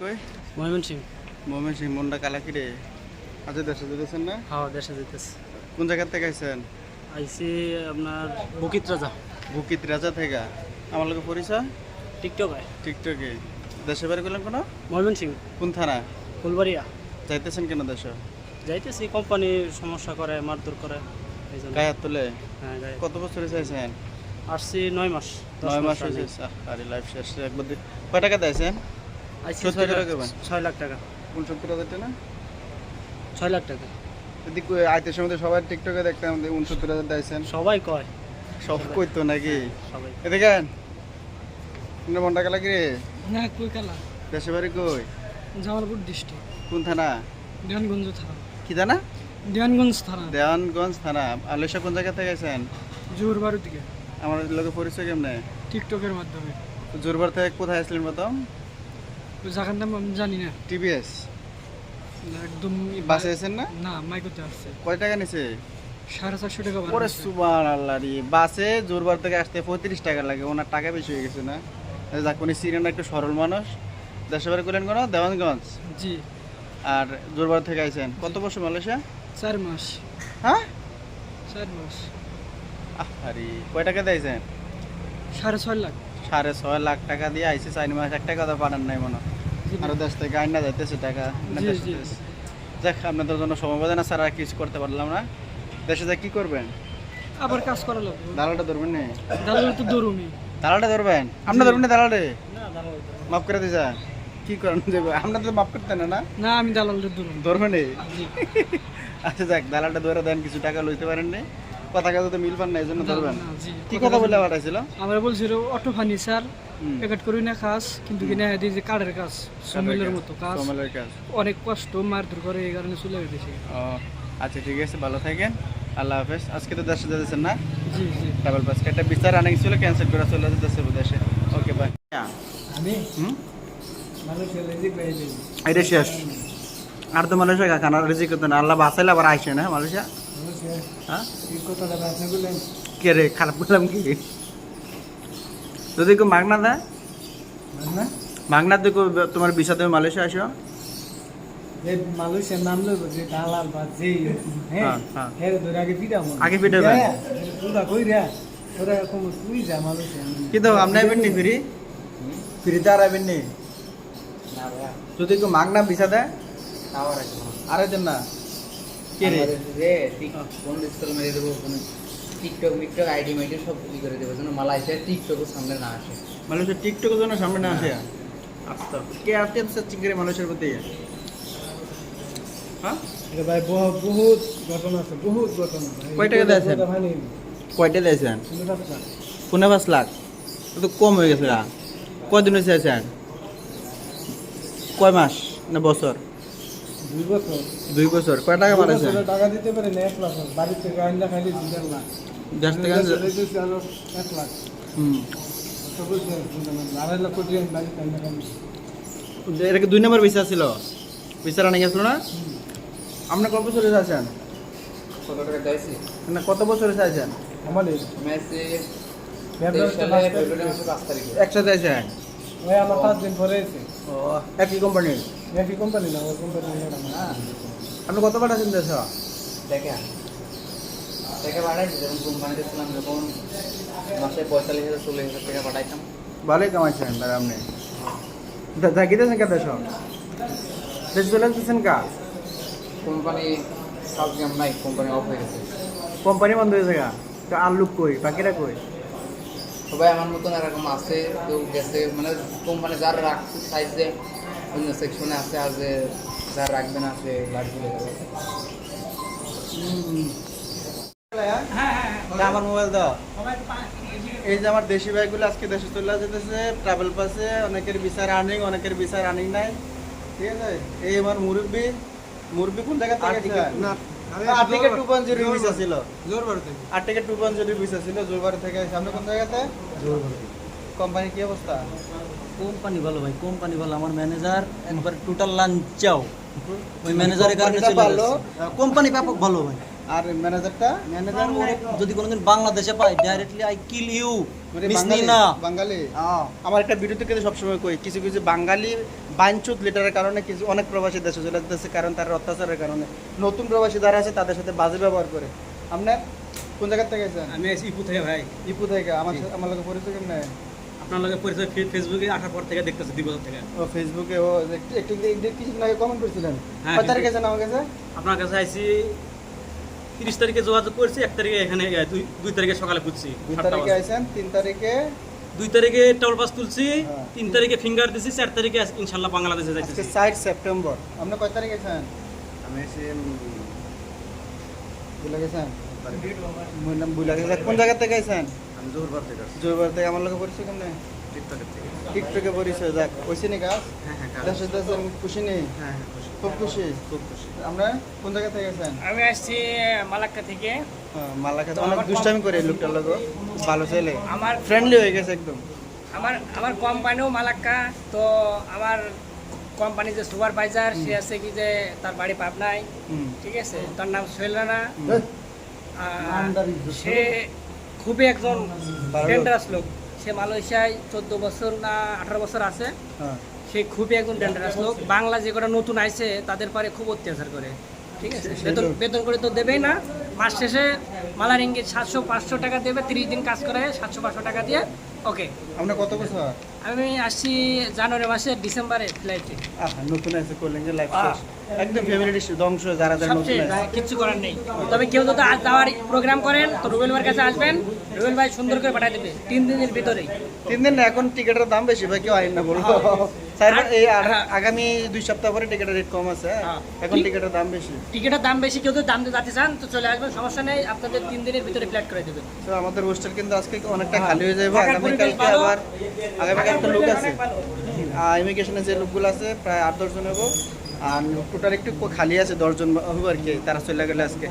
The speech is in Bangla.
কই? ময়মন সিং মোহাম্মদ সিং মুন্ডা কালাকিরে আচ্ছা দেশে যেতেছেন না? হাওয়া দেশে যেতেছে। কোন জায়গা থেকে আইছেন? আপনার বকিত রাজা। বুকিত রাজা থেকে। আমার লোক পরিচয়? টিকটক। টিকটকে। দেশে বাড়ি করলেন কোনো? ময়মন সিং কোন থানা? ফুলবাড়িয়া। যাইতেছেন কেন দেশে? যাইতেছি কোম্পানি সমস্যা করে মারধর করে গায়ে তুলে? হ্যাঁ কত বছর চাইছেন আসছি নয় মাস নয় মাস হয়েছে আরে লাইফ শেষ। একবার কয় টাকা দিয়েছেন সত্তর ছয় টাকা লাখ- করবেন? ছয় লাখ টাকা। উনসত্তর হাজার টাকা ছয় লাখ টাকা। যদি আইতে সময় সবাই টিকটকে দেখতাম উনসত্তর হাজার দিয়েছেন সবাই কয়। সব কইতো নাকি? সবাই এদিকে মন্ডা কালাকিরে না কই কালা? দেশে বাড়ি কই? জামালপুর ডিস্ট্রিক্ট কোন থানা? দেওয়ানগঞ্জ থানা। কি থানা? দেওয়ানগঞ্জ থানা। দেওয়ানগঞ্জ থানা। আলেশা কোন জায়গা থেকে আছেন জোরবারু থেকে। আমার লোকের পরিচয় কেমনে? টিকটকের মাধ্যমে। জোরবার থেকে কোথায় আসলেন প্রথম? জায়গার নাম আমি জানি না। টিভিএস? একদম বাসে আছেন না? না মাইকোতে আসছে কয় টাকা নিছে? সাড়ে চারশো টাকা। সুবান আল্লাহ রে বাসে জোরবার থেকে আসতে পঁয়ত্রিশ টাকা লাগে ওনার টাকা বেশি হয়ে গেছে না? যাক উনি সিরিয়ান একটু সরল মানুষ। দেশে বাড়ি করলেন কোনো দেওয়ানগঞ্জ। জি। আর জোরবার থেকে আইছেন কত বছর মালয়েশিয়া? চার মাস। হ্যাঁ? চার মাস। আরে কয় টাকা দিয়েছেন সাড়ে ছয় লাখ। সাড়ে ছয় লাখ টাকা দিয়ে আইসে চার মাস এক টাকা তো পারেন নাই মনে হয়। আরও দেশ থেকে আইনা যাইতেছে টাকা। যাক আপনাদের জন্য সমবেদনা না স্যার আর কিছু করতে পারলাম না। দেশে যা কি করবেন? আবার কাজ করা লাগবে। দালালটা ধরবেন না? দালাল তো দৌড়ুমি দালালটা ধরবেন? আপনি ধরবেন না দালালে না। মাফ করে দিয়ে যান কি করেন যে আপনার তো মাফ করতেন না না? না আমি দালালের দৌড়ুমি ধরবেন আচ্ছা যাক দালালটা ধরে দেন কিছু টাকা লইতে পারেন না কথা কথা তো মিলবেন না এই জন্য ধরবেন কি কথা বলে পাঠাইছিল? আমরা বলছিল অটো ফার্নিচার। প্যাকেট করি না কাজ। কিন্তু কিনা দিই যে কাঠের কাজ সমিলের মতো কাজ। কমলের কাজ। অনেক কষ্ট মারধর করে এই কারণে চলে গেছে। ও আচ্ছা ঠিক আছে ভালো থাকেন। আল্লাহ হাফেজ। আজকে তো দেশে যাচ্ছেন না? জি জি। ডাবল পাস একটা বিচার আনা ছিল ক্যান্সেল করে চলে যেতেছে দেশে ওকে বাই আমি? হুম? এটা শেষ। আর তো মালয়েশিয়া খানা রিজিক করতে না। আল্লাহ বাসাইলে আবার আইসে না মালয়েশিয়া? হ্যাঁ কে রে খারাপ করলাম কি? যদি কেউ মাগনা না মাগনা? দিয়ে তোমার বিষা তুমি মালয়েশিয়া আসো? মালয়েশিয়ার নাম লইব যে দালাল বা যে হ্যাঁ? হ্যাঁ, হ্যাঁ। হ্যাঁ ধরে আগে পিটা আগে পিটাবেন? পুরা কই রে ওরা কম তুই যা মালয়েশিয়া কিন্তু আপনি আইবেন নি ফিরি? ফিরিতে আর নি? যদি কেউ মাগনা বিষা দেয়? আবার আসব আর দেন না? কে রে? রে কোন ডিসপ্লে মেরে দেবো কোনো টিকটক মিকটক আইডি মাইডি সব ই করে দেবো যেন সামনে না আসে। মালয়েশিয়া টিকটকের জন্য সামনে না আসে? আচ্ছা। কে আসতে সার্চিং করে মালয়েশিয়ার প্রতি? হ্যাঁ? ভাই বহুত ঘটনা আছে বহুত ঘটনা। ভাই। কয় টাকা দিয়েছেন? কথা কয়টা দিয়েছেন? শুনে পাচ্ছ না? পনেরো পাঁচ লাখ? তো তো কম হয়ে গেছে হয়েছে কয় মাস না বছর? দুই বছর। দুই বছর। কয় টাকা দুই টাকা দিতে পারে না এক লাখ। বাড়ির থেকে আইনা খাইলে দেড় লাখ। থেকে আরও এক লাখ। হুম। বুঝছেন, আড়াই লাখ কোটি খাইলে। এটা কি দুই নম্বর ভিসা ছিল। ভিসা রানিং গেছিল না? আপনি কত বছর হয়েছে আছেন কত টাকা দিয়েছি না কত বছর হয়েছে আছেন আমাদের মেসে একসাথে আছেন ওই আমার পাঁচ দিন পরে এসে ও একই কোম্পানির একই কোম্পানি না ওই কোম্পানি হ্যাঁ আপনি কত পাঠাচ্ছেন দেশ দেখে টাকা পাঠাইছি যখন কোম্পানিতে ছিলাম যখন মাসে পঁয়তাল্লিশ হাজার চল্লিশ হাজার টাকা পাঠাইতাম ভালোই কামাইছেন দাদা আপনি থাকিতেছেন কে দেশ দেশ চলে আসতেছেন কা কোম্পানি কাজ নাই কোম্পানি অফ হয়ে গেছে কোম্পানি বন্ধ হয়েছে গা তো আর লোক কই বাকিরা কই সবাই আমার মতন এরকম আছে কেউ গেছে মানে কোম্পানি যারা রাখছে সাইজে অন্য সেকশনে আছে আর যে যারা রাখবে না সে লাইট চলে আমার মোবাইল দাও। এই যে আমার দেশি ভাইগুলো আজকে দেশে চলে যেতেছে ট্রাভেল পাসে অনেকের বিচার আর্নিং অনেকের বিচার আর্নিং নাই। ঠিক আছে? এই আমার মুরব্বী মুরব্বী কোন জায়গা থেকে? আট থেকে টু পয়েন্ট জিরো ভিসা ছিল জোর বাড়িতে আট থেকে। টু পয়েন্ট জিরো ভিসা ছিল জোরবার থেকে সামনে কোন জায়গাতে? কোম্পানি কি অবস্থা? কোম্পানি ভালো ভাই কোম্পানি ভালো। আমার ম্যানেজার একবার টোটাল লাঞ্চাও। ওই ম্যানেজারের কারণে চলে ভালো? কোম্পানি ব্যাপক ভালো ভাই। আর ম্যানেজারটা ম্যানেজার যদি কোনোদিন বাংলাদেশে পাই ডাইরেক্টলি আই কিল ইউ না বাঙালি আমার একটা ভিডিওতে কিন্তু সবসময় কই কিছু কিছু বাঙালি বাইনচুত লিটারের কারণে কিছু অনেক প্রবাসী দেশে চলে যেতেছে কারণ তার অত্যাচারের কারণে। নতুন প্রবাসী যারা আছে তাদের সাথে বাজে ব্যবহার করে। আপনার কোন জায়গার থেকে আমি আছি ইপু থেকে ভাই। ইপু থেকে। আমার আমার লোক পরিচয় কেমন? আপনার লগে পরিচয় ফেসবুকে আসার পর থেকে দেখতেছি দুই বছর থেকে। ও ফেসবুকে ও একটু কিছুদিন আগে কমেন্ট করছিলেন। হ্যাঁ, কয় তারিখে গেছেন আমার কাছে? আপনার কাছে আইসি তিরিশ তারিখে যোগাযোগ করছি এক তারিখে এখানে দুই তারিখে সকালে খুঁজছি দুই তারিখে। আইছেন তিন তারিখে? দুই তারিখে টাউল পাস তুলছি হ্যাঁ। তিন তারিখে ফিঙ্গার দিছি চার তারিখে ইনশাল্লাহ বাংলাদেশে যাইতেছি। সাইড সেপ্টেম্বর। আপনি কয় তারিখে গেছেন আমি এসে ভুলে গেছেন? কোন জায়গা থেকে গেছেন আমি থেকে আসছি। জয়বার থেকে আমার লোক পরিচয় কেমন? টিকটকের থেকে। টিকটকে পরিচয় যাক ওইসি নি কাজ হ্যাঁ হ্যাঁ দেশে দেশে খুশি নেই? হ্যাঁ হ্যাঁ খুশি। খুব খুশি? খুব খুশি। আমরা কোন জায়গা থেকে গেছেন আমি আসছি মালাক্কা থেকে। হ্যাঁ, মালা অনেক দুষ্টামি করে লোকটার লোক। ভালো ছেলে। আমার ফ্রেন্ডলি হয়ে গেছে একদম। আমার আমার কোম্পানিও মালাক্কা তো আমার কোম্পানি যে সুপারভাইজার সে আছে কি যে তার বাড়ি পাবনায়। হুম। ঠিক আছে? তার নাম সোহেল রানা। সে খুবই একজন লোক। ডেন্ডারাস লোক। সে মালয়েশিয়ায় চোদ্দ বছর না আঠারো বছর আছে। হ্যাঁ। সে খুবই একজন ডেন্ডারাস লোক। বাংলা যে কটা নতুন আইছে তাদের পারে খুব অত্যাচার করে। ঠিক আছে? বেতন বেতন করে তো দেবেই না। মাস শেষে মালার ইঙ্গিত সাতশো পাঁচশো টাকা দেবে তিরিশ দিন কাজ করে সাতশো পাঁচশো টাকা দিয়ে। ওকে আপনার কত বছর? আমি আসছি জানুয়ারি মাসে ডিসেম্বরে ফ্লাইটে আহ নতুন আছে করলেন যে লাইফ একদম ফ্যামিলি ধ্বংস যারা যারা নতুন আছে। কিচ্ছু করার নেই। তবে কেউ যদি আজ যাওয়ার প্রোগ্রাম করেন তো রুবেল ভাইয়ের কাছে আসবেন। রুবেল ভাই সুন্দর করে পাঠিয়ে দেবে তিন দিনের ভিতরেই। তিন দিন না, এখন টিকিটের দাম বেশি ভাই কেউ আইন না বলব স্যার আর- এই হ্যাঁ। আগামী দুই সপ্তাহ পরে টিকেটের রেট কম আছে হ্যাঁ? হ্যাঁ। এখন টিকেটের দাম বেশি টিকিটের দাম বেশি কেউ দাম চান তো চলে আসবেন সমস্যা নেই আপনাদের তিন দিনের ভিতরে করে তো আমাদের হোস্টেল কিন্তু আজকে অনেকটা খালি হয়ে যাবে ভালো। আবার আগামীকালকে লোক আছে যে লোকগুলো আছে প্রায় আট দশজন হব আর টোটাল একটু খালি আছে দশজন হব আর কি তারা চলে গেলে আজকে